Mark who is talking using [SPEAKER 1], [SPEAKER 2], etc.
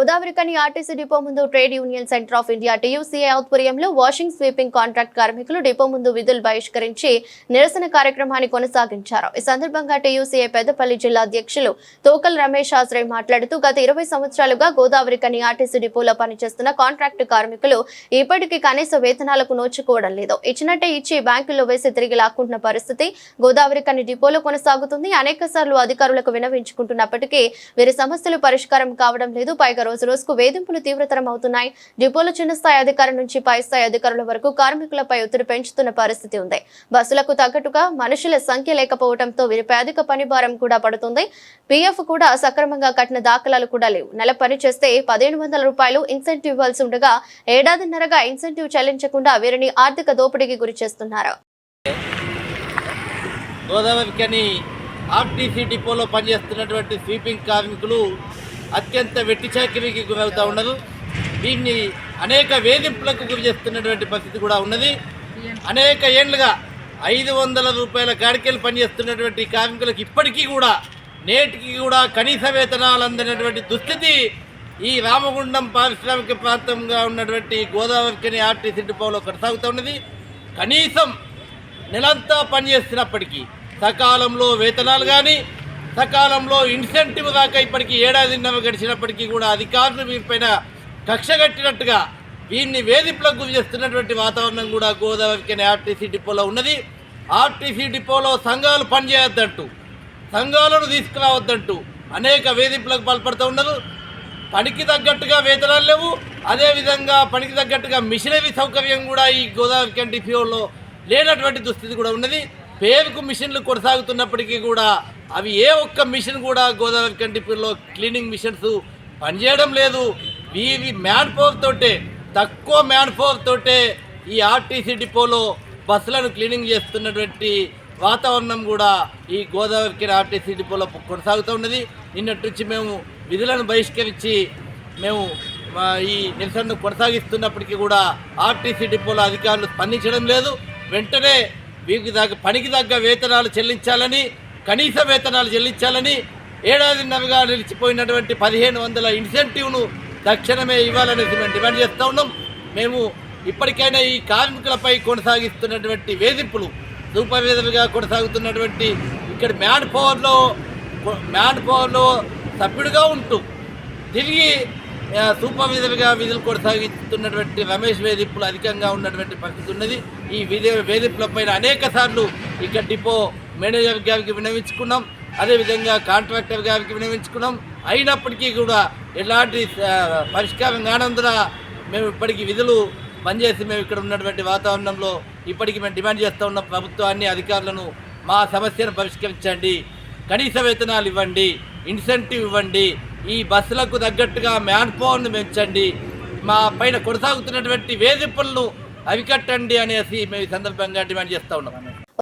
[SPEAKER 1] గోదావరి కని RTC depot ముందు trade union centre of India TUCI ఆధ్వర్యంలో వాషింగ్ స్వీపింగ్ కాంట్రాక్ట్ కార్మికులు డిపో ముందు విధులు బహిష్కరించి నిరసన కార్యక్రమాన్ని కొనసాగించారు. ఈ సందర్భంగా టీయూసీఐ పెద్దపల్లి జిల్లా అధ్యక్షులు తోకల్ రమేష్ ఆశ్రయ్ మాట్లాడుతూ గత ఇరవై సంవత్సరాలుగా గోదావరి కని ఆర్టీసీ డిపోలో పనిచేస్తున్న కాంట్రాక్ట్ కార్మికులు ఇప్పటికీ కనీస వేతనాలకు నోచుకోవడం లేదు. ఇచ్చినట్టే ఇచ్చి బ్యాంకుల్లో వేసి తిరిగి లాక్కుంటున్న పరిస్థితి గోదావరి కని డిపోలో కొనసాగుతుంది. అనేక సార్లు అధికారులకు వినవించుకుంటున్నప్పటికీ వీరి సమస్యలు పరిష్కారం కావడం లేదు. పైగా రోజు రోజుకు వేధింపులు తీవ్రతరం అవుతున్నాయి డిపోలో చిన్న స్థాయి అధికారి నుంచి పై స్థాయి అధికారుల వరకు కార్మికులపై ఒత్తిడి పెంచుతున్న పరిస్థితి ఉంది. బస్సులకు తగ్గట్టుగా మనుషుల సంఖ్య లేకపోవడంతో వీరిపై అధిక పని భారం కూడా పడుతుంది. పీఎఫ్ కూడా సక్రమంగా కట్టిన దాఖలాలు కూడా లేవు. నెల పని చేస్తే పదిహేను వందల రూపాయలు ఇన్సెంటివ్ ఇవ్వాల్సి ఉండగా ఏడాదిన్నరగా ఇన్సెంటివ్ చెల్లించకుండా వీరిని ఆర్థిక దోపిడీకి గురి చేస్తున్నారు.
[SPEAKER 2] గోదావరి ఆర్టీసీ డిపోలో పనిచేస్తున్నటువంటి స్వీపింగ్ కార్మికులు అత్యంత వెట్టిచాకిరికి గురవుతూ ఉన్నారు. దీన్ని అనేక వేధింపులకు గురి చేస్తున్నటువంటి పరిస్థితి కూడా ఉన్నది. అనేక ఏండ్లుగా ఐదు వందల రూపాయల కాడికెళ్ళి పనిచేస్తున్నటువంటి కార్మికులకు ఇప్పటికీ కూడా నేటికి కూడా కనీస వేతనాలు అందినటువంటి దుస్థితి ఈ రామగుండం పారిశ్రామిక ప్రాంతంగా ఉన్నటువంటి గోదావరికని ఆర్టీసీ డిపోలో కొనసాగుతూ ఉన్నది. కనీసం నెలంతా పనిచేస్తున్నప్పటికీ సకాలంలో వేతనాలు కానీ సకాలంలో ఇన్సెంటివ్ దాకా ఇప్పటికీ ఏడాదిన్నర గడిచినప్పటికీ కూడా అధికారులు వీరిపైన కక్ష కట్టినట్టుగా వీరిని వేధింపులకు గురి చేస్తున్నటువంటి వాతావరణం కూడా గోదావరికి ఆర్టీసీ డిపోలో ఉన్నది. ఆర్టీసీ డిపోలో సంఘాలు పనిచేయొద్దంటూ సంఘాలను తీసుకురావద్దంటూ అనేక వేధింపులకు పాల్పడుతూ ఉన్నారు. పనికి తగ్గట్టుగా వేతనాలు లేవు. అదేవిధంగా పనికి తగ్గట్టుగా మిషనరీ సౌకర్యం కూడా ఈ గోదావరి కంటిఫియోలో లేనటువంటి దుస్థితి కూడా ఉన్నది. పేరుకు మిషన్లు కొనసాగుతున్నప్పటికీ కూడా అవి ఏ ఒక్క మిషన్ కూడా గోదావరి కంటిపూర్లో క్లీనింగ్ మిషన్స్ పనిచేయడం లేదు. ఇవి మ్యాన్ పవర్ తోటే తక్కువ మ్యాన్ పవర్ తోటే ఈ ఆర్టీసీ డిపోలో బస్సులను క్లీనింగ్ చేస్తున్నటువంటి వాతావరణం కూడా ఈ గోదావరికి ఆర్టీసీ డిపోలో కొనసాగుతూ ఉన్నది. నిన్నటి నుంచి మేము విధులను బహిష్కరించి మేము మా ఈ నిరసనను కొనసాగిస్తున్నప్పటికీ కూడా ఆర్టీసీ డిపోలో అధికారులు స్పందించడం లేదు. వెంటనే వీరికి తగ్గ పనికి తగ్గ వేతనాలు చెల్లించాలని కనీస వేతనాలు చెల్లించాలని ఏడాదిన్నరగా నిలిచిపోయినటువంటి పదిహేను వందల ఇన్సెంటివ్ను తక్షణమే ఇవ్వాలనేసి మేము డిమాండ్ చేస్తూ ఉన్నాం. మేము ఇప్పటికైనా ఈ కార్మికులపై కొనసాగిస్తున్నటువంటి వేధింపులు సూపర్వైజర్గా కొనసాగుతున్నటువంటి ఇక్కడ మ్యాన్ పవర్లో మ్యాన్ పవర్లో సభ్యుడిగా ఉంటూ తిరిగి సూపర్ సూపర్వైజర్గా విధులు కొనసాగిస్తున్నటువంటి రమేష్ వేధింపులు అధికంగా ఉన్నటువంటి పరిస్థితి ఉన్నది. ఈ విధి వేధింపులపైన అనేక సార్లు ఇక్కడ డిపో మేనేజర్ గారికి వినవించుకున్నాం అదేవిధంగా కాంట్రాక్టర్ గారికి వినవించుకున్నాం అయినప్పటికీ కూడా ఎలాంటి పరిష్కారం కానందున మేము ఇప్పటికీ విధులు పనిచేసి మేము ఇక్కడ ఉన్నటువంటి వాతావరణంలో ఇప్పటికీ మేము డిమాండ్ చేస్తూ ఉన్న ప్రభుత్వాన్ని అధికారులను మా సమస్యను పరిష్కరించండి. కనీస వేతనాలు ఇవ్వండి. ఇన్సెంటివ్ ఇవ్వండి. ఈ బస్సులకు తగ్గట్టుగా మ్యాన్ పవర్ను పెంచండి మా పైన కొనసాగుతున్నటువంటి వేధింపులను అవికట్టండి అనేసి మేము ఈ సందర్భంగా డిమాండ్ చేస్తూ ఉన్నాం.